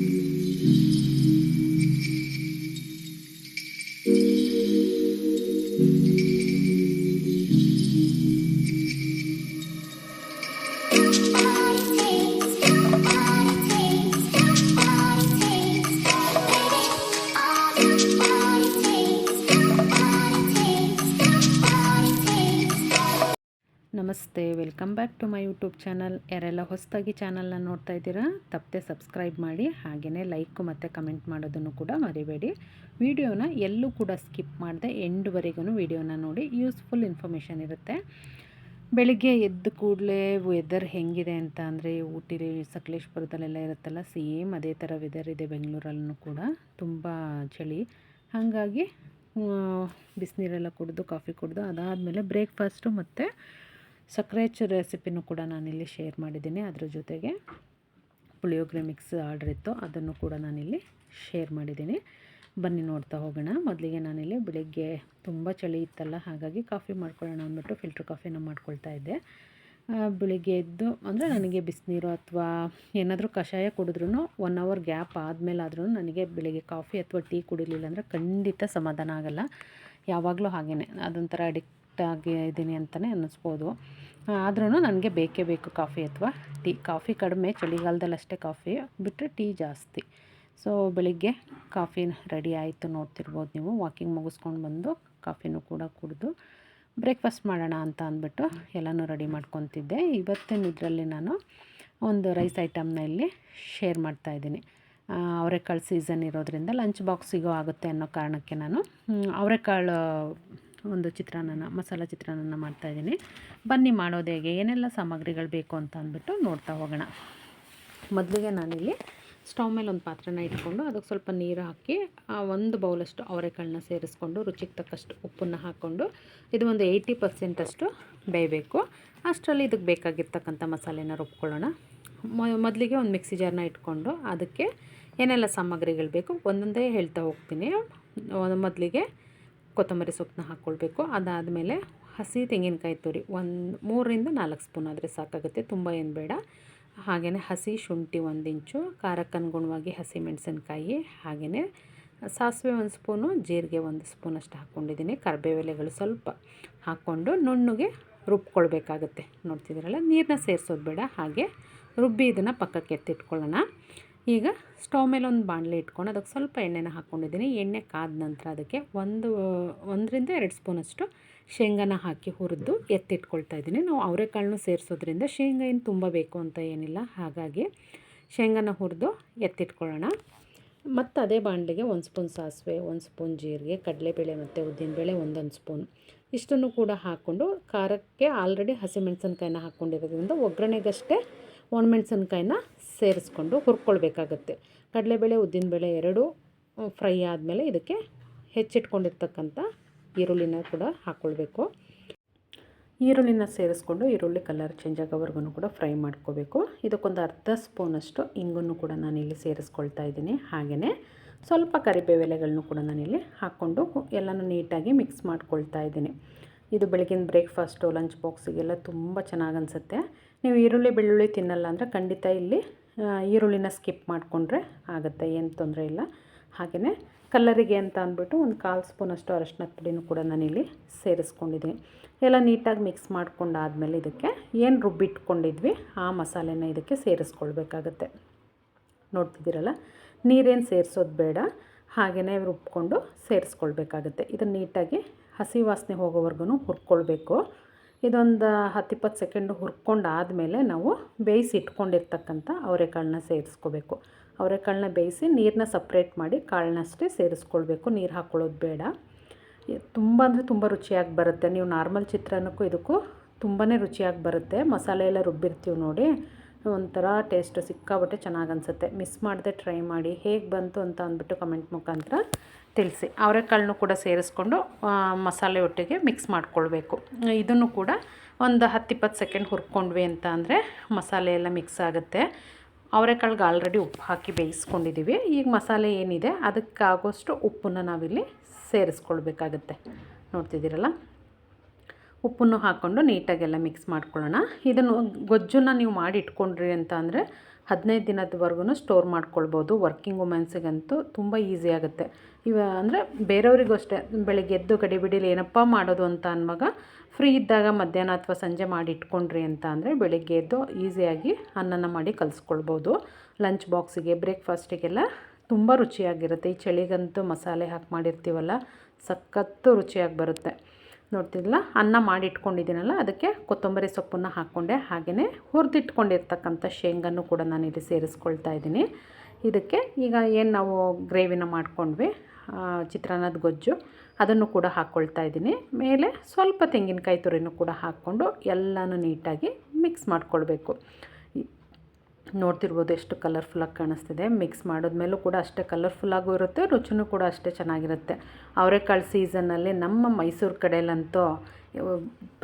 thank you ನಮಸ್ತೆ, welcome back to my YouTube channel. ಯಾರೆಲ್ಲ ಹೊಸದಾಗಿ ಚಾನಲ್ನ ನೋಡ್ತಾ ಇದ್ದೀರಾ, ತಪ್ಪದೆ ಸಬ್ಸ್ಕ್ರೈಬ್ ಮಾಡಿ ಹಾಗೆಯೇ ಲೈಕ್ ಮತ್ತು ಕಮೆಂಟ್ ಮಾಡೋದನ್ನು ಕೂಡ ಮರಿಬೇಡಿ. ವಿಡಿಯೋನ ಎಲ್ಲೂ ಕೂಡ ಸ್ಕಿಪ್ ಮಾಡದೆ ಎಂಡ್ವರೆಗೂ ವಿಡಿಯೋನ ನೋಡಿ ಯೂಸ್ಫುಲ್ ಇನ್ಫಾರ್ಮೇಷನ್ ಇರುತ್ತೆ. ಬೆಳಿಗ್ಗೆ ಎದ್ದ ಕೂಡಲೇ ವೆದರ್ ಹೆಂಗಿದೆ ಅಂತ ಅಂದರೆ ಊಟಿ ಸಕಲೇಶ್ಪುರದಲ್ಲೆಲ್ಲ ಇರುತ್ತಲ್ಲ, ಸೇಮ್ ಅದೇ ಥರ ವೆದರ್ ಇದೆ ಬೆಂಗಳೂರಲ್ಲೂ ಕೂಡ. ತುಂಬ ಚಳಿ. ಹಾಗಾಗಿ ಬಿಸಿನೀರೆಲ್ಲ ಕುಡಿದು, ಕಾಫಿ ಕುಡಿದು, ಅದಾದಮೇಲೆ ಬ್ರೇಕ್ಫಾಸ್ಟು ಮತ್ತು ಸಕ್ಕರೆ ಹೆಚ್ಚು ರೆಸಿಪಿನೂ ಕೂಡ ನಾನಿಲ್ಲಿ ಶೇರ್ ಮಾಡಿದ್ದೀನಿ ಅದ್ರ ಜೊತೆಗೆ ಪುಳಿಯೋಗರೆ ಮಿಕ್ಸ್ ಆರ್ಡರ್ ಇತ್ತು, ಅದನ್ನು ಕೂಡ ನಾನಿಲ್ಲಿ ಶೇರ್ ಮಾಡಿದ್ದೀನಿ. ಬನ್ನಿ ನೋಡ್ತಾ ಹೋಗೋಣ. ಮೊದಲಿಗೆ ನಾನಿಲ್ಲಿ ಬೆಳಿಗ್ಗೆ ತುಂಬ ಚಳಿ ಇತ್ತಲ್ಲ, ಹಾಗಾಗಿ ಕಾಫಿ ಮಾಡ್ಕೊಳ್ಳೋಣ ಅಂದ್ಬಿಟ್ಟು ಫಿಲ್ಟ್ರ್ ಕಾಫಿನ ಮಾಡ್ಕೊಳ್ತಾ ಇದ್ದೆ. ಬೆಳಿಗ್ಗೆ ಎದ್ದು, ಅಂದರೆ ನನಗೆ ಬಿಸಿನೀರು ಅಥವಾ ಏನಾದರೂ ಕಷಾಯ ಕುಡಿದ್ರೂ ಒನ್ ಅವರ್ ಗ್ಯಾಪ್ ಆದಮೇಲಾದ್ರೂ ನನಗೆ ಬೆಳಿಗ್ಗೆ ಕಾಫಿ ಅಥವಾ ಟೀ ಕುಡಿಲಿಲ್ಲ ಅಂದರೆ ಖಂಡಿತ ಸಮಾಧಾನ ಆಗೋಲ್ಲ. ಯಾವಾಗಲೂ ಹಾಗೇ ಅದೊಂಥರ ಅಡಿಕ್ಟ್ ಆಗಿ ಇದ್ದೀನಿ ಅಂತಲೇ ಅನ್ನಿಸ್ಬೋದು. ಆದ್ರೂ ನನಗೆ ಬೇಕೇ ಬೇಕು ಕಾಫಿ ಅಥವಾ ಟೀ. ಕಾಫಿ ಕಡಿಮೆ, ಚಳಿಗಾಲದಲ್ಲಿ ಅಷ್ಟೇ ಕಾಫಿ ಬಿಟ್ಟರೆ ಟೀ ಜಾಸ್ತಿ. ಸೊ ಬೆಳಿಗ್ಗೆ ಕಾಫಿ ರೆಡಿ ಆಯಿತು ನೋಡ್ತಿರ್ಬೋದು ನೀವು. ವಾಕಿಂಗ್ ಮುಗಿಸ್ಕೊಂಡು ಬಂದು ಕಾಫಿನೂ ಕೂಡ ಕುಡಿದು ಬ್ರೇಕ್ಫಾಸ್ಟ್ ಮಾಡೋಣ ಅಂತ ಅಂದ್ಬಿಟ್ಟು ಎಲ್ಲನೂ ರೆಡಿ ಮಾಡ್ಕೊತಿದ್ದೆ. ಇವತ್ತಿನ ಇದರಲ್ಲಿ ನಾನು ಒಂದು ರೈಸ್ ಐಟಮ್ನ ಇಲ್ಲಿ ಶೇರ್ ಮಾಡ್ತಾಯಿದ್ದೀನಿ ಅವರೆಕಾಳು ಸೀಸನ್ ಇರೋದ್ರಿಂದ ಲಂಚ್ ಬಾಕ್ಸಿಗೂ ಆಗುತ್ತೆ ಅನ್ನೋ ಕಾರಣಕ್ಕೆ ನಾನು ಅವರೆಕಾಳು ಒಂದು ಚಿತ್ರಾನ್ನ ಮಸಾಲ ಚಿತ್ರಾನ್ನ ಮಾಡ್ತಾಯಿದ್ದೀನಿ ಬನ್ನಿ ಮಾಡೋದು ಹೇಗೆ? ಏನೆಲ್ಲ ಸಾಮಗ್ರಿಗಳು ಬೇಕು ಅಂತ ಅಂದ್ಬಿಟ್ಟು ನೋಡ್ತಾ ಹೋಗೋಣ. ಮೊದಲಿಗೆ ನಾನಿಲ್ಲಿ ಸ್ಟವ್ ಮೇಲೆ ಒಂದು ಪಾತ್ರೆನ ಇಟ್ಕೊಂಡು ಅದಕ್ಕೆ ಸ್ವಲ್ಪ ನೀರು ಹಾಕಿ, ಆ ಒಂದು ಬೌಲಷ್ಟು ಅವರೆಕಾಳನ್ನ ಸೇರಿಸ್ಕೊಂಡು ರುಚಿಗೆ ತಕ್ಕಷ್ಟು ಉಪ್ಪನ್ನು ಹಾಕ್ಕೊಂಡು ಇದು ಒಂದು ಏಯ್ಟಿ ಪರ್ಸೆಂಟಷ್ಟು ಬೇಯಬೇಕು. ಅಷ್ಟರಲ್ಲಿ ಇದಕ್ಕೆ ಬೇಕಾಗಿರ್ತಕ್ಕಂಥ ಮಸಾಲೆನ ರುಬ್ಕೊಳ್ಳೋಣ. ಮೊದಲಿಗೆ ಒಂದು ಮಿಕ್ಸಿ ಜಾರ್ನ ಇಟ್ಕೊಂಡು ಅದಕ್ಕೆ ಏನೆಲ್ಲ ಸಾಮಗ್ರಿಗಳು ಬೇಕು ಒಂದೊಂದೇ ಹೇಳ್ತಾ ಹೋಗ್ತೀನಿ. ಮೊದಲಿಗೆ ಕೊತ್ತಂಬರಿ ಸೊಪ್ಪನ್ನ ಹಾಕ್ಕೊಳ್ಬೇಕು. ಅದಾದಮೇಲೆ ಹಸಿ ತೆಂಗಿನಕಾಯಿ ತುರಿ ಒಂದು ಮೂರರಿಂದ ನಾಲ್ಕು ಸ್ಪೂನ್ ಆದರೆ ಸಾಕಾಗುತ್ತೆ, ತುಂಬ ಏನು ಬೇಡ. ಹಾಗೆಯೇ ಹಸಿ ಶುಂಠಿ ಒಂದು ಇಂಚು ಖಾರಕ್ಕನುಗುಣವಾಗಿ ಹಸಿ ಮೆಣಸಿನ್ಕಾಯಿ ಹಾಗೆಯೇ ಸಾಸಿವೆ ಒಂದು ಸ್ಪೂನು, ಜೀರಿಗೆ ಒಂದು ಸ್ಪೂನ್ ಅಷ್ಟು ಹಾಕ್ಕೊಂಡಿದ್ದೀನಿ. ಕರ್ಬೇವೆಲೆಗಳು ಸ್ವಲ್ಪ ಹಾಕ್ಕೊಂಡು ನುಣ್ಣಗೆ ರುಬ್ಕೊಳ್ಬೇಕಾಗತ್ತೆ. ನೋಡ್ತಿದ್ದೀರಲ್ಲ ನೀರನ್ನ ಸೇರಿಸೋದು ಬೇಡ, ಹಾಗೆ ರುಬ್ಬಿ ಇದನ್ನು ಪಕ್ಕಕ್ಕೆ ಎತ್ತಿಟ್ಕೊಳ್ಳೋಣ. ಈಗ ಸ್ಟವ್ ಮೇಲೆ ಒಂದು ಬಾಣಲೆ ಇಟ್ಕೊಂಡು ಅದಕ್ಕೆ ಸ್ವಲ್ಪ ಎಣ್ಣೆನ ಹಾಕ್ಕೊಂಡಿದ್ದೀನಿ. ಎಣ್ಣೆ ಕಾದ ನಂತರ ಅದಕ್ಕೆ ಒಂದು, ಒಂದರಿಂದ ಎರಡು ಸ್ಪೂನಷ್ಟು ಶೇಂಗಾನ ಹಾಕಿ ಹುರಿದು ಎತ್ತಿಟ್ಕೊಳ್ತಾ ಇದ್ದೀನಿ. ನಾವು ಅವರೆಕಾಳನ್ನು ಸೇರಿಸೋದ್ರಿಂದ ಶೇಂಗಾ ಏನು ತುಂಬ ಬೇಕು ಅಂತ ಏನಿಲ್ಲ. ಹಾಗಾಗಿ ಶೇಂಗಾನ ಹುರಿದು ಎತ್ತಿಟ್ಕೊಳ್ಳೋಣ. ಮತ್ತು ಅದೇ ಬಾಣಲೆಗೆ ಒಂದು ಸ್ಪೂನ್ ಸಾಸಿವೆ, ಒಂದು ಸ್ಪೂನ್ ಜೀರಿಗೆ, ಕಡಲೆಬೇಳೆ ಮತ್ತು ಉದ್ದಿನಬೇಳೆ ಒಂದೊಂದು ಸ್ಪೂನ್. ಇಷ್ಟನ್ನು ಕೂಡ ಹಾಕ್ಕೊಂಡು ಖಾರಕ್ಕೆ ಆಲ್ರೆಡಿ ಹಸಿಮೆಣಸಿನ್ಕಾಯಿನ ಹಾಕ್ಕೊಂಡಿರೋದ್ರಿಂದ ಒಗ್ಗರಣೆಗಷ್ಟೇ ಒಣಮೆಣಸಿನ್ಕಾಯಿನ ಸೇರಿಸ್ಕೊಂಡು ಹುರ್ಕೊಳ್ಬೇಕಾಗತ್ತೆ. ಕಡಲೆಬೇಳೆ, ಉದ್ದಿನಬೇಳೆ ಎರಡೂ ಫ್ರೈ ಆದಮೇಲೆ ಇದಕ್ಕೆ ಹೆಚ್ಚಿಟ್ಕೊಂಡಿರ್ತಕ್ಕಂಥ ಈರುಳ್ಳಿನ ಕೂಡ ಹಾಕ್ಕೊಳ್ಬೇಕು. ಈರುಳ್ಳಿನ ಸೇರಿಸ್ಕೊಂಡು ಈರುಳ್ಳಿ ಕಲರ್ ಚೇಂಜ್ ಆಗೋವರೆಗೂ ಕೂಡ ಫ್ರೈ ಮಾಡ್ಕೋಬೇಕು ಇದಕ್ಕೊಂದು ಅರ್ಧ ಸ್ಪೂನಷ್ಟು ಇಂಗನ್ನು ಕೂಡ ನಾನು ಇಲ್ಲಿ ಸೇರಿಸ್ಕೊಳ್ತಾ ಇದ್ದೀನಿ. ಹಾಗೆಯೇ ಸ್ವಲ್ಪ ಕರಿಬೇವೆಲೆಗಳನ್ನು ಕೂಡ ನಾನಿಲ್ಲಿ ಹಾಕ್ಕೊಂಡು ಎಲ್ಲನೂ ನೀಟಾಗಿ ಮಿಕ್ಸ್ ಮಾಡ್ಕೊಳ್ತಾ ಇದ್ದೀನಿ. ಇದು ಬೆಳಗಿನ ಬ್ರೇಕ್ಫಾಸ್ಟು, ಲಂಚ್ ಬಾಕ್ಸಿಗೆಲ್ಲ ತುಂಬ ಚೆನ್ನಾಗಿ ಅನಿಸುತ್ತೆ. ನೀವು ಈರುಳ್ಳಿ, ಬೆಳ್ಳುಳ್ಳಿ ತಿನ್ನಲ್ಲ ಅಂದರೆ ಖಂಡಿತ ಇಲ್ಲಿ ಈರುಳ್ಳಿನ ಸ್ಕಿಪ್ ಮಾಡಿಕೊಂಡ್ರೆ ಆಗುತ್ತೆ, ಏನು ತೊಂದರೆ ಇಲ್ಲ. ಹಾಗೆಯೇ ಕಲ್ಲರಿಗೆ ಅಂತ ಅಂದ್ಬಿಟ್ಟು ಒಂದು ಕಾಲು ಸ್ಪೂನಷ್ಟು ಅರಶಿನ ಪುಡಿನೂ ಕೂಡ ನಾನಿಲ್ಲಿ ಸೇರಿಸ್ಕೊಂಡಿದ್ದೀನಿ. ಎಲ್ಲ ನೀಟಾಗಿ ಮಿಕ್ಸ್ ಮಾಡ್ಕೊಂಡಾದಮೇಲೆ ಇದಕ್ಕೆ ಏನು ರುಬ್ಬಿಟ್ಕೊಂಡಿದ್ವಿ, ಆ ಮಸಾಲೆನ ಇದಕ್ಕೆ ಸೇರಿಸ್ಕೊಳ್ಬೇಕಾಗತ್ತೆ. ನೋಡ್ತಿದ್ದೀರಲ್ಲ? ನೀರೇನು ಸೇರಿಸೋದು ಬೇಡ ಹಾಗೆಯೇ ರುಬ್ಕೊಂಡು ಸೇರಿಸ್ಕೊಳ್ಬೇಕಾಗುತ್ತೆ. ಇದನ್ನು ನೀಟಾಗಿ ಹಸಿ ವಾಸನೆ ಹೋಗೋವರೆಗೂ ಹುರ್ಕೊಳ್ಬೇಕು. ಇದೊಂದು ಹತ್ತಿಪ್ಪತ್ತು ಸೆಕೆಂಡು ಹುರ್ಕೊಂಡಾದಮೇಲೆ ನಾವು ಬೇಯಿಸಿ ಇಟ್ಕೊಂಡಿರ್ತಕ್ಕಂಥ ಅವರೆಕಾಳನ್ನ ಸೇರಿಸ್ಕೋಬೇಕು. ಅವರೆಕಾಳನ್ನ ಬೇಯಿಸಿ ನೀರನ್ನ ಸಪ್ರೇಟ್ ಮಾಡಿ ಕಾಳನ್ನಷ್ಟೇ ಸೇರಿಸ್ಕೊಳ್ಬೇಕು. ನೀರು ಹಾಕ್ಕೊಳ್ಳೋದು ಬೇಡ. ತುಂಬ ಅಂದರೆ ತುಂಬ ರುಚಿಯಾಗಿ ಬರುತ್ತೆ. ನೀವು ನಾರ್ಮಲ್ ಚಿತ್ರಾನ್ನಕ್ಕೂ ಇದಕ್ಕೂ ತುಂಬಾ ರುಚಿಯಾಗಿ ಬರುತ್ತೆ. ಮಸಾಲೆ ಎಲ್ಲ ರುಬ್ಬಿರ್ತೀವಿ ನೋಡಿ. ಒಂಥರ ಟೇಸ್ಟ್ ಸಿಕ್ಕಾಬಟ್ಟೆ ಚೆನ್ನಾಗಿ ಅನಿಸುತ್ತೆ. ಮಿಸ್ ಮಾಡದೆ ಟ್ರೈ ಮಾಡಿ. ಹೇಗೆ ಬಂತು ಅಂತ ಅಂದ್ಬಿಟ್ಟು ಕಮೆಂಟ್ ಮುಖಾಂತರ ತಿಳಿಸಿ. ಅವರೆಕಾಳನ್ನು ಕೂಡ ಸೇರಿಸ್ಕೊಂಡು ಮಸಾಲೆ ಒಟ್ಟಿಗೆ ಮಿಕ್ಸ್ ಮಾಡ್ಕೊಳ್ಬೇಕು. ಇದನ್ನು ಕೂಡ ಒಂದು ಹತ್ತಿಪ್ಪತ್ತು ಸೆಕೆಂಡ್ ಹುರ್ಕೊಂಡ್ವಿ ಅಂತ ಅಂದರೆ ಮಸಾಲೆ ಎಲ್ಲ ಮಿಕ್ಸ್ ಆಗುತ್ತೆ. ಅವರೆಕಾಳಿಗೆ ಆಲ್ರೆಡಿ ಉಪ್ಪು ಹಾಕಿ ಬೇಯಿಸ್ಕೊಂಡಿದ್ದೀವಿ ಈಗ ಮಸಾಲೆ ಏನಿದೆ ಅದಕ್ಕಾಗೋಷ್ಟು ಉಪ್ಪನ್ನು ನಾವಿಲ್ಲಿ ಸೇರಿಸ್ಕೊಳ್ಬೇಕಾಗತ್ತೆ. ನೋಡ್ತಿದ್ದೀರಲ್ಲ? ಉಪ್ಪನ್ನು ಹಾಕ್ಕೊಂಡು ನೀಟಾಗೆಲ್ಲ ಮಿಕ್ಸ್ ಮಾಡ್ಕೊಳ್ಳೋಣ. ಇದನ್ನು ಗೊಜ್ಜನ್ನು ನೀವು ಮಾಡಿ ಇಟ್ಕೊಂಡ್ರಿ ಅಂತ ಅಂದರೆ ಹದಿನೈದು ದಿನದವರೆಗೂ ಸ್ಟೋರ್ ಮಾಡ್ಕೊಳ್ಬೋದು. ವರ್ಕಿಂಗ್ ವುಮೆನ್ಸಿಗಂತೂ ತುಂಬ ಈಸಿ ಆಗುತ್ತೆ. ಇವ ಅಂದರೆ ಬೇರೆಯವ್ರಿಗೂ ಅಷ್ಟೇ ಬೆಳಿಗ್ಗೆ ಎದ್ದು ಗಡಿಬಿಡಿಲಿ ಏನಪ್ಪ ಮಾಡೋದು ಅಂತ ಅನ್ನುವಾಗ ಫ್ರೀ ಇದ್ದಾಗ ಮಧ್ಯಾಹ್ನ ಅಥವಾ ಸಂಜೆ ಮಾಡಿ ಇಟ್ಕೊಂಡ್ರಿ ಅಂತ ಅಂದರೆ ಬೆಳಿಗ್ಗೆ ಎದ್ದು ಈಸಿಯಾಗಿ ಅನ್ನನ ಮಾಡಿ ಕಲಿಸ್ಕೊಳ್ಬೋದು. ಲಂಚ್ ಬಾಕ್ಸಿಗೆ, ಬ್ರೇಕ್ಫಾಸ್ಟಿಗೆಲ್ಲ ತುಂಬ ರುಚಿಯಾಗಿರುತ್ತೆ. ಈ ಚಳಿಗಂತೂ ಮಸಾಲೆ ಹಾಕಿ ಮಾಡಿರ್ತೀವಲ್ಲ, ಸಖತ್ತು ರುಚಿಯಾಗಿ ಬರುತ್ತೆ. ನೋಡ್ತಿದ್ದಿಲ್ಲ ಅನ್ನ ಮಾಡಿಟ್ಕೊಂಡಿದ್ದೀನಲ್ಲ, ಅದಕ್ಕೆ ಕೊತ್ತಂಬರಿ ಸೊಪ್ಪನ್ನು ಹಾಕ್ಕೊಂಡೆ. ಹಾಗೆಯೇ ಹುರಿದಿಟ್ಕೊಂಡಿರ್ತಕ್ಕಂಥ ಶೇಂಗನ್ನು ಕೂಡ ನಾನು ಇಲ್ಲಿ ಸೇರಿಸ್ಕೊಳ್ತಾ ಇದ್ದೀನಿ. ಇದಕ್ಕೆ ಈಗ ಏನು ನಾವು ಗ್ರೇವಿನ ಮಾಡ್ಕೊಂಡ್ವಿ? ಚಿತ್ರಾನ್ನದ ಗೊಜ್ಜು. ಅದನ್ನು ಕೂಡ ಹಾಕ್ಕೊಳ್ತಾ ಇದ್ದೀನಿ. ಮೇಲೆ ಸ್ವಲ್ಪ ತೆಂಗಿನಕಾಯಿ ತುರಿನೂ ಕೂಡ ಹಾಕ್ಕೊಂಡು ಎಲ್ಲನೂ ನೀಟಾಗಿ ಮಿಕ್ಸ್ ಮಾಡ್ಕೊಳ್ಬೇಕು. ನೋಡ್ತಿರ್ಬೋದು ಎಷ್ಟು ಕಲರ್ಫುಲ್ಲಾಗಿ ಕಾಣಿಸ್ತಿದೆ. ಮಿಕ್ಸ್ ಮಾಡಿದ್ಮೇಲೂ ಕೂಡ ಅಷ್ಟೇ ಕಲರ್ಫುಲ್ಲಾಗೂ ಇರುತ್ತೆ, ರುಚಿನೂ ಕೂಡ ಅಷ್ಟೇ ಚೆನ್ನಾಗಿರುತ್ತೆ. ಅವರೆಕಾಳು ಸೀಸನ್ನಲ್ಲಿ ನಮ್ಮ ಮೈಸೂರು ಕಡೆಯಲ್ಲಂತೂ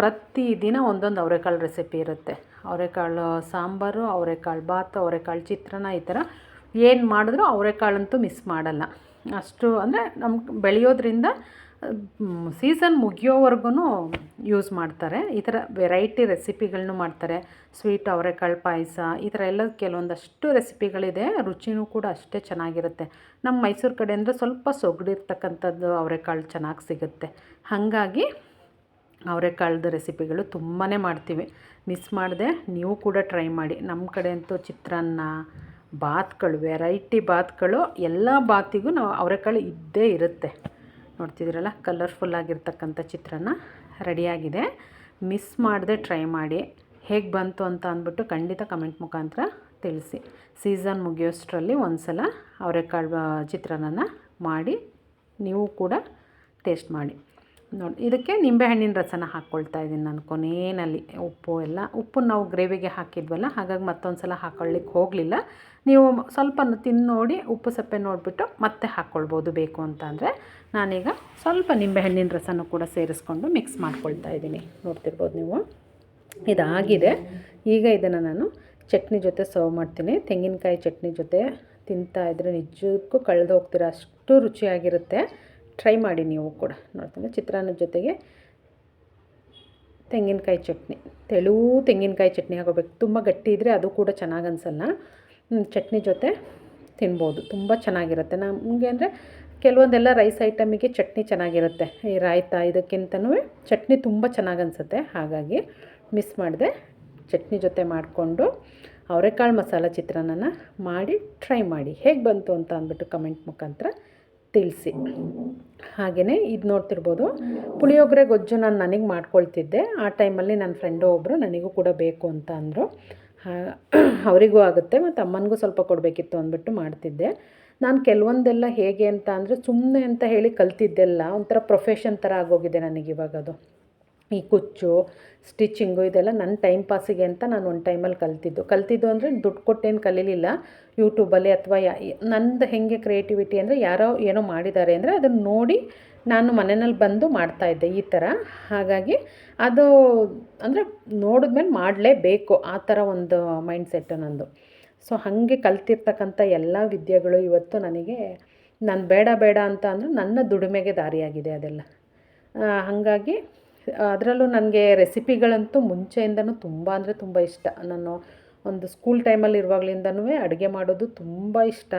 ಪ್ರತಿದಿನ ಒಂದೊಂದು ಅವರೆಕಾಳು ರೆಸಿಪಿ ಇರುತ್ತೆ. ಅವರೆಕಾಳು ಸಾಂಬಾರು, ಅವರೆಕಾಳು ಬಾತು, ಅವರೆಕಾಳು ಚಿತ್ರಾನ್ನ ಈ ಥರ ಏನು ಮಾಡಿದ್ರೂ ಅವರೆಕಾಳಂತೂ ಮಿಸ್ ಮಾಡಲ್ಲ. ಅಷ್ಟು ಅಂದರೆ ನಮ್ಗೆ ಬೆಳೆಯೋದ್ರಿಂದ ಸೀಸನ್ ಮುಗಿಯೋವರೆಗೂ ಯೂಸ್ ಮಾಡ್ತಾರೆ. ಈ ಥರ ವೆರೈಟಿ ರೆಸಿಪಿಗಳನ್ನು ಮಾಡ್ತಾರೆ. ಸ್ವೀಟ್ ಅವರೆಕಾಳು ಪಾಯಸ, ಈ ಥರ ಎಲ್ಲ ಕೆಲವೊಂದಷ್ಟು ರೆಸಿಪಿಗಳಿದೆ ರುಚಿನೂ ಕೂಡ ಅಷ್ಟೇ ಚೆನ್ನಾಗಿರುತ್ತೆ. ನಮ್ಮ ಮೈಸೂರು ಕಡೆ ಅಂದರೆ ಸ್ವಲ್ಪ ಸೊಗಡಿರ್ತಕ್ಕಂಥದ್ದು ಅವರೆಕಾಳು ಚೆನ್ನಾಗಿ ಸಿಗುತ್ತೆ. ಹಾಗಾಗಿ ಅವರೆಕಾಳ್ದು ರೆಸಿಪಿಗಳು ತುಂಬಾ ಮಾಡ್ತೀವಿ. ಮಿಸ್ ಮಾಡಿದೆ, ನೀವು ಕೂಡ ಟ್ರೈ ಮಾಡಿ. ನಮ್ಮ ಕಡೆ ಅಂತೂ ಚಿತ್ರಾನ್ನ, ಬಾತ್ಗಳು ವೆರೈಟಿ ಬಾತ್ಗಳು, ಎಲ್ಲ ಬಾತಿಗೂ ನಾವು ಅವರೆಕಾಳು ಇದ್ದೇ ಇರುತ್ತೆ. ನೋಡ್ತಿದ್ದೀರಲ್ಲ? ಕಲರ್ಫುಲ್ಲಾಗಿರ್ತಕ್ಕಂಥ ಚಿತ್ರನ ರೆಡಿಯಾಗಿದೆ. ಮಿಸ್ ಮಾಡದೆ ಟ್ರೈ ಮಾಡಿ. ಹೇಗೆ ಬಂತು ಅಂತ ಅಂದ್ಬಿಟ್ಟು ಖಂಡಿತ ಕಮೆಂಟ್ ಮುಖಾಂತರ ತಿಳಿಸಿ. ಸೀಸನ್ ಮುಗಿಯೋಷ್ಟರಲ್ಲಿ ಒಂದು ಸಲ ಅವರೆಕಾಳು ಚಿತ್ರಾನ್ನ ಮಾಡಿ ನೀವು ಕೂಡ ಟೇಸ್ಟ್ ಮಾಡಿ. ನೋಡಿ, ಇದಕ್ಕೆ ನಿಂಬೆಹಣ್ಣಿನ ರಸನ ಹಾಕ್ಕೊಳ್ತಾ ಇದ್ದೀನಿ ನಾನು ಕೊನೆಯಲ್ಲಿ. ಉಪ್ಪು ಎಲ್ಲ, ಉಪ್ಪು ನಾವು ಗ್ರೇವಿಗೆ ಹಾಕಿದ್ವಲ್ಲ, ಹಾಗಾಗಿ ಮತ್ತೊಂದು ಸಲ ಹಾಕ್ಕೊಳ್ಳಿಕ್ಕೆ ಹೋಗಲಿಲ್ಲ. ನೀವು ಸ್ವಲ್ಪ ತಿಂದು ನೋಡಿ ಉಪ್ಪು ಸಪ್ಪೆ ನೋಡಿಬಿಟ್ಟು ಮತ್ತೆ ಹಾಕ್ಕೊಳ್ಬೋದು ಬೇಕು ಅಂತ ಅಂದರೆ ನಾನೀಗ ಸ್ವಲ್ಪ ನಿಂಬೆಹಣ್ಣಿನ ರಸನೂ ಕೂಡ ಸೇರಿಸ್ಕೊಂಡು ಮಿಕ್ಸ್ ಮಾಡ್ಕೊಳ್ತಾ ಇದ್ದೀನಿ. ನೋಡ್ತಿರ್ಬೋದು ನೀವು? ಇದಾಗಿದೆ. ಈಗ ಇದನ್ನು ನಾನು ಚಟ್ನಿ ಜೊತೆ ಸರ್ವ್ ಮಾಡ್ತೀನಿ. ತೆಂಗಿನಕಾಯಿ ಚಟ್ನಿ ಜೊತೆ ತಿಂತಾ ಇದ್ರೆ ನಿಜಕ್ಕೂ ಕಳೆದು ಹೋಗ್ತೀರ, ಅಷ್ಟು ರುಚಿಯಾಗಿರುತ್ತೆ. ಟ್ರೈ ಮಾಡಿ ನೀವು ಕೂಡ ನೋಡ್ತೀನಿ ಚಿತ್ರಾನ್ನದ ಜೊತೆಗೆ ತೆಂಗಿನಕಾಯಿ ಚಟ್ನಿ. ತೆಳು ತೆಂಗಿನಕಾಯಿ ಚಟ್ನಿ ಆಗೋಬೇಕು ತುಂಬ ಗಟ್ಟಿ ಇದ್ದರೆ ಅದು ಕೂಡ ಚೆನ್ನಾಗಿ ಅನಿಸಲ್ಲ. ಚಟ್ನಿ ಜೊತೆ ತಿನ್ಬೋದು. ತುಂಬ ಚೆನ್ನಾಗಿರುತ್ತೆ. ನಮಗೆ ಅಂದರೆ ಕೆಲವೊಂದೆಲ್ಲ ರೈಸ್ ಐಟಮಿಗೆ ಚಟ್ನಿ ಚೆನ್ನಾಗಿರುತ್ತೆ. ಈ ರಾಯ್ತ ಇದಕ್ಕಿಂತನೂ ಚಟ್ನಿ ತುಂಬ ಚೆನ್ನಾಗಿ ಅನಿಸುತ್ತೆ. ಹಾಗಾಗಿ ಮಿಸ್ ಮಾಡಿದೆ ಚಟ್ನಿ ಜೊತೆ ಮಾಡಿಕೊಂಡು ಅವರೆಕಾಳು ಮಸಾಲ ಚಿತ್ರಾನ್ನ ಮಾಡಿ ಟ್ರೈ ಮಾಡಿ. ಹೇಗೆ ಬಂತು ಅಂತ ಅಂದ್ಬಿಟ್ಟು ಕಮೆಂಟ್ ಮುಖಾಂತರ ತಿಳಿಸಿ. ಹಾಗೆಯೇ ಇದು ನೋಡ್ತಿರ್ಬೋದು. ಪುಳಿಯೋಗರೆ ಗೊಜ್ಜು ನಾನು ನನಗೆ ಮಾಡ್ಕೊಳ್ತಿದ್ದೆ. ಆ ಟೈಮಲ್ಲಿ ನನ್ನ ಫ್ರೆಂಡು ಒಬ್ಬರು ನನಗೂ ಕೂಡ ಬೇಕು ಅಂತ ಅಂದರು. ಅವರಿಗೂ ಆಗುತ್ತೆ ಮತ್ತು ಅಮ್ಮನಿಗೂ ಸ್ವಲ್ಪ ಕೊಡಬೇಕಿತ್ತು ಅಂದ್ಬಿಟ್ಟು ಮಾಡ್ತಿದ್ದೆ. ನಾನು ಕೆಲವೊಂದೆಲ್ಲ ಹೇಗೆ ಅಂತ ಅಂದರೆ ಸುಮ್ಮನೆ ಅಂತ ಹೇಳಿ ಕಲ್ತಿದ್ದೆಲ್ಲ ಒಂಥರ ಪ್ರೊಫೆಷನ್ ಥರ ಆಗೋಗಿದೆ ನನಗೆ ಇವಾಗ ಅದು ಈ ಕುಚ್ಚು ಸ್ಟಿಚಿಂಗು ಇದೆಲ್ಲ ನನ್ನ ಟೈಮ್ ಪಾಸಿಗೆ ಅಂತ ನಾನು ಒಂದು ಟೈಮಲ್ಲಿ ಕಲ್ತಿದ್ದು. ಕಲ್ತಿದ್ದು ಅಂದರೆ ದುಡ್ಡು ಕೊಟ್ಟೇನು ಕಲೀಲಿಲ್ಲ. ಯೂಟ್ಯೂಬಲ್ಲಿ ಅಥವಾ ಯಾ ನಂದು ಹೇಗೆ ಕ್ರಿಯೇಟಿವಿಟಿ ಅಂದರೆ ಯಾರೋ ಏನೋ ಮಾಡಿದ್ದಾರೆ ಅಂದರೆ ಅದನ್ನು ನೋಡಿ ನಾನು ಮನೆಯಲ್ಲಿ ಬಂದು ಮಾಡ್ತಾಯಿದ್ದೆ ಈ ಥರ ಹಾಗಾಗಿ ಅದು ಅಂದರೆ ನೋಡಿದ್ಮೇಲೆ ಮಾಡಲೇಬೇಕು ಆ ಥರ ಒಂದು ಮೈಂಡ್ ಸೆಟ್ಟು ನಂದು. ಸೊ ಹಾಗೆ ಕಲ್ತಿರ್ತಕ್ಕಂಥ ಎಲ್ಲ ವಿದ್ಯೆಗಳು ಇವತ್ತು ನನಗೆ ನಾನು ಬೇಡ ಬೇಡ ಅಂತ ಅಂದರೆ ನನ್ನ ದುಡಿಮೆಗೆ ದಾರಿಯಾಗಿದೆ ಅದೆಲ್ಲ. ಹಾಗಾಗಿ ಅದರಲ್ಲೂ ನನಗೆ ರೆಸಿಪಿಗಳಂತೂ ಮುಂಚೆಯಿಂದನೂ ತುಂಬ ಅಂದರೆ ತುಂಬ ಇಷ್ಟ. ನಾನು ಒಂದು ಸ್ಕೂಲ್ ಟೈಮಲ್ಲಿ ಇರುವಾಗ್ಲಿಂದನೂ ಅಡುಗೆ ಮಾಡೋದು ತುಂಬ ಇಷ್ಟ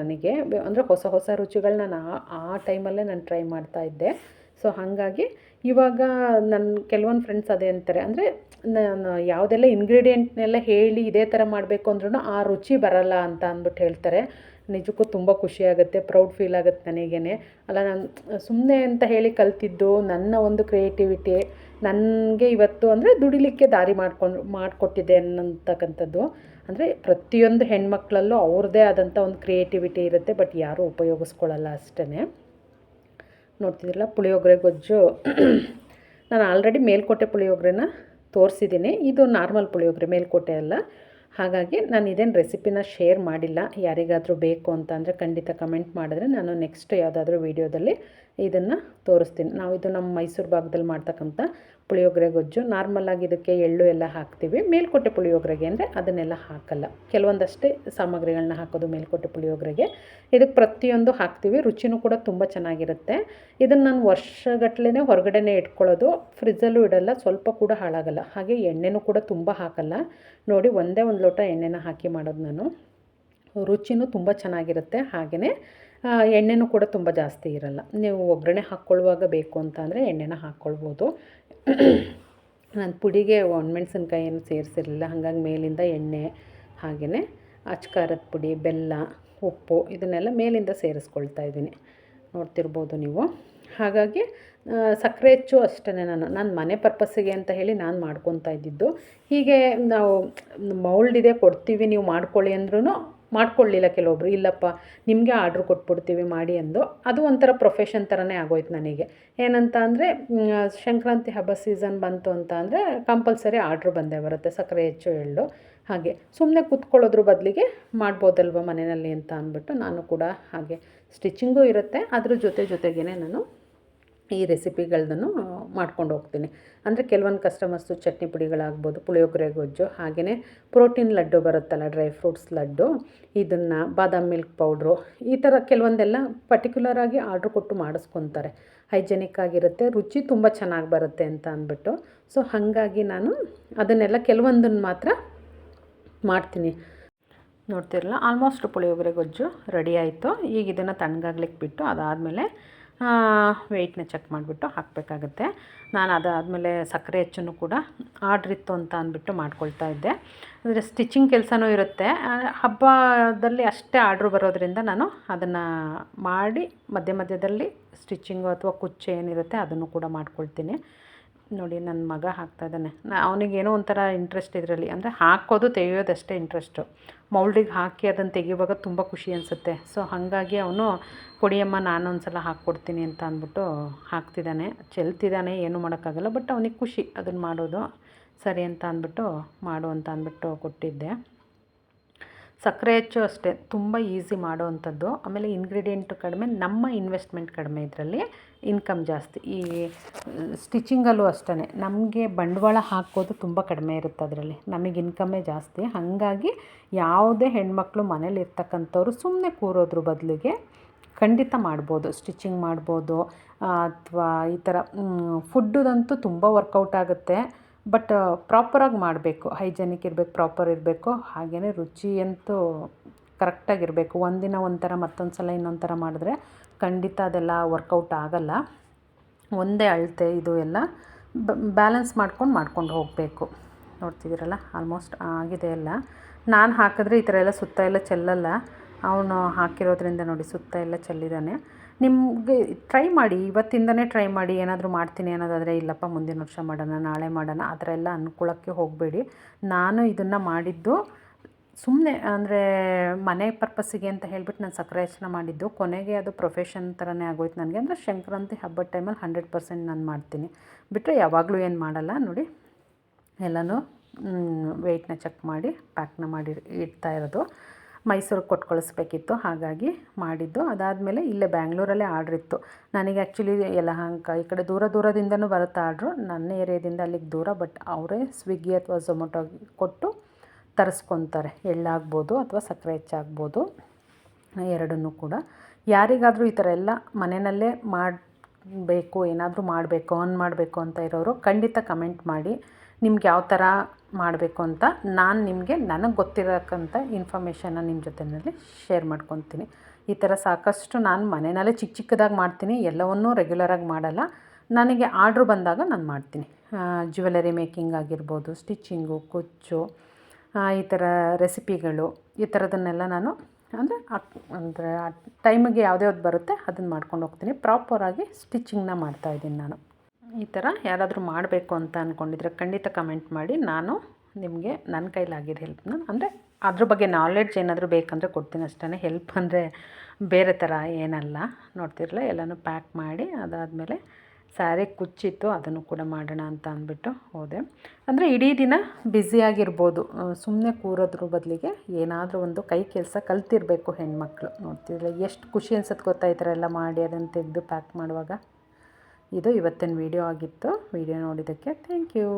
ನನಗೆ. ಅಂದರೆ ಹೊಸ ಹೊಸ ರುಚಿಗಳು ನಾನು ಆ ಟೈಮಲ್ಲೇ ನಾನು ಟ್ರೈ ಮಾಡ್ತಾ ಇದ್ದೆ. ಸೊ ಹಾಗಾಗಿ ಇವಾಗ ನನ್ನ ಕೆಲವೊಂದು ಫ್ರೆಂಡ್ಸ್ ಅದೇ ಅಂತಾರೆ. ಅಂದರೆ ನಾನು ಯಾವುದೆಲ್ಲ ಇಂಗ್ರೀಡಿಯೆಂಟ್ನೆಲ್ಲ ಹೇಳಿ ಇದೇ ಥರ ಮಾಡಬೇಕು ಅಂದ್ರೂ ಆ ರುಚಿ ಬರಲ್ಲ ಅಂತ ಅಂದ್ಬಿಟ್ಟು ಹೇಳ್ತಾರೆ. ನಿಜಕ್ಕೂ ತುಂಬ ಖುಷಿಯಾಗುತ್ತೆ ಪ್ರೌಡ್ ಫೀಲ್ ಆಗುತ್ತೆ ನನಗೇನೆ. ಅಲ್ಲ, ನಾನು ಸುಮ್ಮನೆ ಅಂತ ಹೇಳಿ ಕಲ್ತಿದ್ದು ನನ್ನ ಒಂದು ಕ್ರಿಯೇಟಿವಿಟಿ ನನಗೆ ಇವತ್ತು ಅಂದರೆ ದುಡಿಲಿಕ್ಕೆ ದಾರಿ ಮಾಡ್ಕೊಂಡು, ಮಾಡಿಕೊಟ್ಟಿದೆ ಅನ್ನತಕ್ಕಂಥದ್ದು. ಅಂದರೆ ಪ್ರತಿಯೊಂದು ಹೆಣ್ಮಕ್ಳಲ್ಲೂ ಅವ್ರದ್ದೇ ಆದಂಥ ಒಂದು ಕ್ರಿಯೇಟಿವಿಟಿ ಇರುತ್ತೆ ಬಟ್ ಯಾರೂ ಉಪಯೋಗಿಸ್ಕೊಳ್ಳಲ್ಲ ಅಷ್ಟೇ ನೋಡ್ತಿದ್ರಲ್ಲ ಪುಳಿಯೋಗರೆ ಗೊಜ್ಜು. ನಾನು ಆಲ್ರೆಡಿ ಮೇಲ್ಕೋಟೆ ಪುಳಿಯೋಗರೆನ ತೋರಿಸಿದ್ದೀನಿ. ಇದು ನಾರ್ಮಲ್ ಪುಳಿಯೋಗರೆ, ಮೇಲ್ಕೋಟೆ ಅಲ್ಲ. ಹಾಗಾಗಿ ನಾನು ಇದೇನು ರೆಸಿಪಿನ ಶೇರ್ ಮಾಡಿಲ್ಲ, ಯಾರಿಗಾದರೂ ಬೇಕು ಅಂತಂದರೆ ಖಂಡಿತ ಕಮೆಂಟ್ ಮಾಡಿದ್ರೆ ನಾನು ನೆಕ್ಸ್ಟ್ ಯಾವುದಾದ್ರೂ ವೀಡಿಯೋದಲ್ಲಿ ಇದನ್ನು ತೋರಿಸ್ತೀನಿ. ನಾವು ಇದು ನಮ್ಮ ಮೈಸೂರು ಭಾಗದಲ್ಲಿ ಮಾಡ್ತಕ್ಕಂಥ ಪುಳಿಯೋಗರೆ ಗೊಜ್ಜು. ನಾರ್ಮಲಾಗಿ ಇದಕ್ಕೆ ಎಳ್ಳು ಎಲ್ಲ ಹಾಕ್ತೀವಿ. ಮೇಲ್ಕೋಟೆ ಪುಳಿಯೋಗರೆಗೆ ಅಂದರೆ ಅದನ್ನೆಲ್ಲ ಹಾಕಲ್ಲ. ಕೆಲವೊಂದಷ್ಟೇ ಸಾಮಗ್ರಿಗಳನ್ನ ಹಾಕೋದು ಮೇಲ್ಕೋಟೆ ಪುಳಿಯೋಗರೆಗೆ. ಇದಕ್ಕೆ ಪ್ರತಿಯೊಂದು ಹಾಕ್ತೀವಿ. ರುಚಿನೂ ಕೂಡ ತುಂಬ ಚೆನ್ನಾಗಿರುತ್ತೆ. ಇದನ್ನು ನಾನು ವರ್ಷಗಟ್ಟಲೆ ಹೊರಗಡೆನೇ ಇಟ್ಕೊಳ್ಳೋದು. ಫ್ರಿಜ್ಜಲ್ಲೂ ಇಡಲ್ಲ, ಸ್ವಲ್ಪ ಕೂಡ ಹಾಳಾಗಲ್ಲ. ಹಾಗೆ ಎಣ್ಣೆನೂ ಕೂಡ ತುಂಬ ಹಾಕಲ್ಲ. ನೋಡಿ, ಒಂದೇ ಒಂದು ಲೋಟ ಎಣ್ಣೆನ ಹಾಕಿ ಮಾಡೋದು ನಾನು. ರುಚಿನೂ ತುಂಬ ಚೆನ್ನಾಗಿರುತ್ತೆ. ಹಾಗೆಯೇ ಎಣ್ಣೆನೂ ಕೂಡ ತುಂಬ ಜಾಸ್ತಿ ಇರಲ್ಲ. ನೀವು ಒಗ್ಗರಣೆ ಹಾಕ್ಕೊಳ್ಳುವಾಗ ಬೇಕು ಅಂತ ಅಂದರೆ ಎಣ್ಣೆನ ಹಾಕ್ಕೊಳ್ಬೋದು. ನಾನು ಪುಡಿಗೆ ಒಣಮೆಣ್ಸಿನ್ಕಾಯಿ ಏನು ಸೇರಿಸಿರಲಿಲ್ಲ. ಹಾಗಾಗಿ ಮೇಲಿಂದ ಎಣ್ಣೆ ಹಾಗೆಯೇ ಅಚ್ಕಾರದ ಪುಡಿ, ಬೆಲ್ಲ, ಉಪ್ಪು ಇದನ್ನೆಲ್ಲ ಮೇಲಿಂದ ಸೇರಿಸ್ಕೊಳ್ತಾ ಇದ್ದೀನಿ. ನೋಡ್ತಿರ್ಬೋದು ನೀವು. ಹಾಗಾಗಿ ಸಕ್ಕರೆ ಹೆಚ್ಚು ಅಷ್ಟೇ ನಾನು. ನಾನು ಮನೆ ಪರ್ಪಸ್ಸಿಗೆ ಅಂತ ಹೇಳಿ ನಾನು ಮಾಡ್ಕೊತಾ ಇದ್ದಿದ್ದು. ಹೀಗೆ ನಾವು ಮೌಲ್ಡ್ ಇದೆ ಕೊಡ್ತೀವಿ, ನೀವು ಮಾಡ್ಕೊಳ್ಳಿ ಅಂದ್ರೂ ಮಾಡ್ಕೊಳ್ಳಿಲ್ಲ ಕೆಲವೊಬ್ರು, ಇಲ್ಲಪ್ಪ, ನಿಮಗೆ ಆರ್ಡ್ರ್ ಕೊಟ್ಬಿಡ್ತೀವಿ ಮಾಡಿ ಅಂದು. ಅದು ಒಂಥರ ಪ್ರೊಫೆಷನ್ ಥರನೇ ಆಗೋಯ್ತು ನನಗೆ. ಏನಂತ ಅಂದರೆ ಸಂಕ್ರಾಂತಿ ಹಬ್ಬ ಸೀಸನ್ ಬಂತು ಅಂತ ಅಂದರೆ ಕಂಪಲ್ಸರಿ ಆರ್ಡ್ರ್ ಬಂದೇ ಬರುತ್ತೆ, ಸಕ್ಕರೆ ಹೆಚ್ಚು, ಎಳ್ಳು, ಹಾಗೆ. ಸುಮ್ಮನೆ ಕೂತ್ಕೊಳ್ಳೋದ್ರ ಬದಲಿಗೆ ಮಾಡ್ಬೋದಲ್ವ ಮನೆಯಲ್ಲಿ ಅಂತ ಅಂದ್ಬಿಟ್ಟು ನಾನು ಕೂಡ ಹಾಗೆ. ಸ್ಟಿಚಿಂಗೂ ಇರುತ್ತೆ, ಅದ್ರ ಜೊತೆ ಜೊತೆಗೇ ನಾನು ಈ ರೆಸಿಪಿಗಳನ್ನು ಮಾಡ್ಕೊಂಡು ಹೋಗ್ತೀನಿ. ಅಂದರೆ ಕೆಲವೊಂದು ಕಸ್ಟಮರ್ಸು ಚಟ್ನಿ ಪುಡಿಗಳಾಗ್ಬೋದು ಪುಳಿಯೋಗರೆ ಗೊಜ್ಜು ಹಾಗೆಯೇ ಪ್ರೋಟೀನ್ ಲಡ್ಡು ಬರುತ್ತಲ್ಲ ಡ್ರೈ ಫ್ರೂಟ್ಸ್ ಲಡ್ಡು, ಇದನ್ನು ಬಾದಾಮ್ ಮಿಲ್ಕ್ ಪೌಡ್ರು ಈ ಥರ ಕೆಲವೊಂದೆಲ್ಲ ಪರ್ಟಿಕ್ಯುಲರಾಗಿ ಆರ್ಡ್ರ್ ಕೊಟ್ಟು ಮಾಡಿಸ್ಕೊತಾರೆ. ಹೈಜೆನಿಕ್ ಆಗಿರುತ್ತೆ, ರುಚಿ ತುಂಬ ಚೆನ್ನಾಗಿ ಬರುತ್ತೆ ಅಂತ ಅಂದ್ಬಿಟ್ಟು. ಸೊ ಹಾಗಾಗಿ ನಾನು ಅದನ್ನೆಲ್ಲ ಕೆಲವೊಂದನ್ನು ಮಾತ್ರ ಮಾಡ್ತೀನಿ. ನೋಡ್ತಿರಲ್ಲ ಆಲ್ಮೋಸ್ಟ್ ಪುಳಿಯೋಗರೆ ಗೊಜ್ಜು ರೆಡಿ ಆಯಿತು. ಈಗ ಇದನ್ನು ತಣ್ಣಗಾಗ್ಲಿಕ್ಕೆ ಬಿಟ್ಟು ಅದಾದಮೇಲೆ ವೆಯ್ಟ್ನ ಚೆಕ್ ಮಾಡಿಬಿಟ್ಟು ಹಾಕಬೇಕಾಗುತ್ತೆ. ನಾನು ಅದಾದಮೇಲೆ ಸಕ್ಕರೆ ಹೆಚ್ಚನ್ನು ಕೂಡ ಆರ್ಡ್ರ್ ಇತ್ತು ಅಂತ ಅಂದ್ಬಿಟ್ಟು ಮಾಡ್ಕೊಳ್ತಾ ಇದ್ದೆ. ಅಂದರೆ ಸ್ಟಿಚಿಂಗ್ ಕೆಲಸನೂ ಇರುತ್ತೆ. ಹಬ್ಬದಲ್ಲಿ ಅಷ್ಟೇ ಆರ್ಡ್ರ್ ಬರೋದರಿಂದ ನಾನು ಅದನ್ನು ಮಾಡಿ ಮಧ್ಯ ಮಧ್ಯದಲ್ಲಿ ಸ್ಟಿಚಿಂಗು ಅಥವಾ ಕುಚ್ಚು ಏನಿರುತ್ತೆ ಅದನ್ನು ಕೂಡ ಮಾಡ್ಕೊಳ್ತೀನಿ. ನೋಡಿ ನನ್ನ ಮಗ ಹಾಕ್ತಾ ಇದ್ದಾನೆ. ನಾ, ಅವನಿಗೇನೋ ಒಂಥರ ಇಂಟ್ರೆಸ್ಟ್ ಇದರಲ್ಲಿ. ಅಂದರೆ ಹಾಕೋದು ತೆಗೆಯೋದಷ್ಟೇ ಇಂಟ್ರೆಸ್ಟು ಮೌಲ್ಡಿಗೆ ಹಾಕಿ ಅದನ್ನು ತೆಗಿಯುವಾಗ ತುಂಬ ಖುಷಿ ಅನಿಸುತ್ತೆ. ಸೊ ಹಾಗಾಗಿ ಅವನು, ಕೊಡಿಯಮ್ಮ ನಾನು ಒಂದು ಸಲ ಹಾಕ್ಕೊಡ್ತೀನಿ ಅಂತ ಅಂದ್ಬಿಟ್ಟು ಹಾಕ್ತಿದ್ದಾನೆ. ಚೆಲ್ತಿದ್ದಾನೆ, ಏನು ಮಾಡೋಕ್ಕಾಗಲ್ಲ ಬಟ್ ಅವನಿಗೆ ಖುಷಿ ಅದನ್ನು ಮಾಡೋದು. ಸರಿ ಅಂತ ಅಂದ್ಬಿಟ್ಟು, ಮಾಡು ಅಂತ ಅಂದ್ಬಿಟ್ಟು ಕೊಟ್ಟಿದ್ದೆ. ಸಕ್ಕರೆ ಹೆಚ್ಚು ಅಷ್ಟೇ, ತುಂಬ ಈಸಿ ಮಾಡೋವಂಥದ್ದು ಆಮೇಲೆ ಇಂಗ್ರೀಡಿಯೆಂಟು ಕಡಿಮೆ, ನಮ್ಮ ಇನ್ವೆಸ್ಟ್ಮೆಂಟ್ ಕಡಿಮೆ ಇದರಲ್ಲಿ ಇನ್ಕಮ್ ಜಾಸ್ತಿ. ಈ ಸ್ಟಿಚಿಂಗಲ್ಲೂ ಅಷ್ಟೇ ನಮಗೆ ಬಂಡವಾಳ ಹಾಕೋದು ತುಂಬ ಕಡಿಮೆ ಇರುತ್ತೆ ಅದರಲ್ಲಿ. ನಮಗೆ ಇನ್ಕಮ್ಮೇ ಜಾಸ್ತಿ. ಹಾಗಾಗಿ ಯಾವುದೇ ಹೆಣ್ಮಕ್ಳು ಮನೇಲಿ ಇರ್ತಕ್ಕಂಥವ್ರು ಸುಮ್ಮನೆ ಕೂರೋದ್ರ ಬದಲಿಗೆ ಖಂಡಿತ ಮಾಡ್ಬೋದು. ಸ್ಟಿಚಿಂಗ್ ಮಾಡ್ಬೋದು ಅಥವಾ ಈ ಥರ ಫುಡ್ಡುದಂತೂ ತುಂಬ ವರ್ಕೌಟ್ ಆಗುತ್ತೆ. ಬಟ್ ಪ್ರಾಪರಾಗಿ ಮಾಡಬೇಕು. ಹೈಜೆನಿಕ್ ಇರಬೇಕು, ಪ್ರಾಪರ್ ಇರಬೇಕು. ಹಾಗೇ ರುಚಿ ಅಂತೂ ಕರೆಕ್ಟಾಗಿರಬೇಕು. ಒಂದಿನ ಒಂಥರ ಮತ್ತೊಂದು ಸಲ ಇನ್ನೊಂದು ಥರ ಮಾಡಿದ್ರೆ ಖಂಡಿತ ಅದೆಲ್ಲ ವರ್ಕೌಟ್ ಆಗಲ್ಲ. ಒಂದೇ ಅಳತೆ ಇದು ಎಲ್ಲ ಬ್ಯಾಲೆನ್ಸ್ ಮಾಡ್ಕೊಂಡು ಮಾಡ್ಕೊಂಡು ಹೋಗಬೇಕು. ನೋಡ್ತಿದ್ದೀರಲ್ಲ? ಆಲ್ಮೋಸ್ಟ್ ಆಗಿದೆ ಎಲ್ಲ. ನಾನು ಹಾಕಿದ್ರೆ ಈ ಥರ ಎಲ್ಲ ಸುತ್ತ ಎಲ್ಲ ಚೆಲ್ಲಲ್ಲ. ಅವನು ಹಾಕಿರೋದ್ರಿಂದ ನೋಡಿ ಸುತ್ತ ಎಲ್ಲ ಚೆಲ್ಲಿದ್ದಾನೆ ನಿಮಗೆ ಟ್ರೈ ಮಾಡಿ, ಇವತ್ತಿಂದನೇ ಟ್ರೈ ಮಾಡಿ ಏನಾದರೂ ಮಾಡ್ತೀನಿ ಅನ್ನೋದಾದರೆ, ಇಲ್ಲಪ್ಪ ಮುಂದಿನ ವರ್ಷ ಮಾಡೋಣ, ನಾಳೆ ಮಾಡೋಣ, ಆ ಥರ ಎಲ್ಲ ಅಂದ್ಕೊಳ್ಳೋಕ್ಕೆ ಹೋಗಬೇಡಿ. ನಾನು ಇದನ್ನು ಮಾಡಿದ್ದು ಸುಮ್ಮನೆ ಅಂದರೆ ಮನೆ ಪರ್ಪಸ್ಸಿಗೆ ಅಂತ ಹೇಳ್ಬಿಟ್ಟು ನಾನು ಸಕ್ಕರೆ ಹೆಚ್ಚಿನ ಮಾಡಿದ್ದು. ಕೊನೆಗೆ ಅದು ಪ್ರೊಫೆಷನ್ ಥರನೇ ಆಗೋಯ್ತು ನನಗೆ. ಅಂದರೆ ಸಂಕ್ರಾಂತಿ ಹಬ್ಬದ ಟೈಮಲ್ಲಿ ಹಂಡ್ರೆಡ್ ಪರ್ಸೆಂಟ್ ನಾನು ಮಾಡ್ತೀನಿ. ಬಿಟ್ಟರೆ ಯಾವಾಗಲೂ ಏನು ಮಾಡಲ್ಲ, ನೋಡಿ. ಎಲ್ಲನೂ ವೆಯ್ಟ್ನ ಚೆಕ್ ಮಾಡಿ ಪ್ಯಾಕ್ನ ಮಾಡಿ ಇಡ್ತಾ ಇರೋದು. ಮೈಸೂರಿಗೆ ಕೊಟ್ಟು ಕಳಿಸ್ಬೇಕಿತ್ತು ಹಾಗಾಗಿ ಮಾಡಿದ್ದು. ಅದಾದಮೇಲೆ ಇಲ್ಲೇ ಬ್ಯಾಂಗ್ಳೂರಲ್ಲೇ ಆರ್ಡ್ರ್ ಇತ್ತು. ನನಗೆ ಆ್ಯಕ್ಚುಲಿ ಯಲಹಂಕ ಈ ಕಡೆ ದೂರ ದೂರದಿಂದನೂ ಬರುತ್ತೆ ಆರ್ಡ್ರು. ನನ್ನ ಏರಿಯಾದಿಂದ ಅಲ್ಲಿಗೆ ದೂರ ಬಟ್ ಅವರೇ ಸ್ವಿಗ್ಗಿ ಅಥವಾ ಝೊಮೊಟೊ ಕೊಟ್ಟು ತರಿಸ್ಕೊತಾರೆ. ಎಳ್ಳಾಗ್ಬೋದು ಅಥವಾ ಸಕ್ಕರೆ ಹೆಚ್ಚಾಗ್ಬೋದು ಎರಡನ್ನೂ ಕೂಡ. ಯಾರಿಗಾದರೂ ಈ ಥರ ಎಲ್ಲ ಮನೆಯಲ್ಲೇ ಮಾಡಬೇಕು, ಏನಾದರೂ ಮಾಡಬೇಕು ಆನ್ ಮಾಡಬೇಕು ಅಂತ ಇರೋರು ಖಂಡಿತ ಕಮೆಂಟ್ ಮಾಡಿ. ನಿಮ್ಗೆ ಯಾವ ಥರ ಮಾಡಬೇಕು ಅಂತ ನಾನು ನಿಮಗೆ ನನಗೆ ಗೊತ್ತಿರೋಕ್ಕಂಥ ಇನ್ಫಾರ್ಮೇಷನ್ನ ನಿಮ್ಮ ಜೊತೆಯಲ್ಲಿ ಶೇರ್ ಮಾಡ್ಕೊತೀನಿ. ಈ ಥರ ಸಾಕಷ್ಟು ನಾನು ಮನೆಯಲ್ಲೇ ಚಿಕ್ಕ ಚಿಕ್ಕದಾಗಿ ಮಾಡ್ತೀನಿ, ಎಲ್ಲವನ್ನೂ ರೆಗ್ಯುಲರಾಗಿ ಮಾಡಲ್ಲ. ನನಗೆ ಆರ್ಡ್ರ್ ಬಂದಾಗ ನಾನು ಮಾಡ್ತೀನಿ. ಜ್ಯುವೆಲರಿ ಮೇಕಿಂಗ್ ಆಗಿರ್ಬೋದು ಸ್ಟಿಚ್ಚಿಂಗು ಕುಚ್ಚು ಈ ಥರ ರೆಸಿಪಿಗಳು ಈ ಥರದನ್ನೆಲ್ಲ ನಾನು ಅಂದರೆ ಅಂದರೆ ಟೈಮಿಗೆ ಯಾವ್ದು ಬರುತ್ತೆ ಅದನ್ನು ಮಾಡ್ಕೊಂಡು ಹೋಗ್ತೀನಿ. ಪ್ರಾಪರಾಗಿ ಸ್ಟಿಚಿಂಗ್ನ ಮಾಡ್ತಾಯಿದ್ದೀನಿ ನಾನು. ಈ ಥರ ಯಾರಾದರೂ ಮಾಡಬೇಕು ಅಂತ ಅಂದ್ಕೊಂಡಿದ್ರೆ ಖಂಡಿತ ಕಮೆಂಟ್ ಮಾಡಿ. ನಾನು ನಿಮಗೆ ನನ್ನ ಕೈಲಾಗಿದ್ದ ಹೆಲ್ಪ್ನ, ಅಂದರೆ ಅದ್ರ ಬಗ್ಗೆ ನಾಲೆಡ್ಜ್ ಏನಾದರೂ ಬೇಕಂದರೆ ಕೊಡ್ತೀನಿ ಅಷ್ಟೇ ಹೆಲ್ಪ್ ಅಂದರೆ ಬೇರೆ ಥರ ಏನಲ್ಲ. ನೋಡ್ತಿರಲ್ಲ ಎಲ್ಲನೂ ಪ್ಯಾಕ್ ಮಾಡಿ ಅದಾದಮೇಲೆ ಸ್ಯಾರಿ ಕುಚ್ಚಿತ್ತು, ಅದನ್ನು ಕೂಡ ಮಾಡೋಣ ಅಂತ ಅಂದ್ಬಿಟ್ಟು ಹೋದೆ. ಅಂದರೆ ಇಡೀ ದಿನ ಬ್ಯುಸಿಯಾಗಿರ್ಬೋದು ಸುಮ್ಮನೆ ಕೂರೋದ್ರ ಬದಲಿಗೆ ಏನಾದರೂ ಒಂದು ಕೈ ಕೆಲಸ ಕಲ್ತಿರಬೇಕು ಹೆಣ್ಮಕ್ಳು. ನೋಡ್ತಿದ್ರೆ ಎಷ್ಟು ಖುಷಿ ಅನ್ಸುತ್ತೆ ಗೊತ್ತಾ ಈ ಥರ ಎಲ್ಲ ಮಾಡಿ ಅದನ್ನು ತೆಗೆದು ಪ್ಯಾಕ್ ಮಾಡುವಾಗ? ಇದು ಇವತ್ತಿನ ವಿಡಿಯೋ ಆಗಿತ್ತು. ವಿಡಿಯೋ ನೋಡಿದ್ದಕ್ಕೆ ಥ್ಯಾಂಕ್ ಯು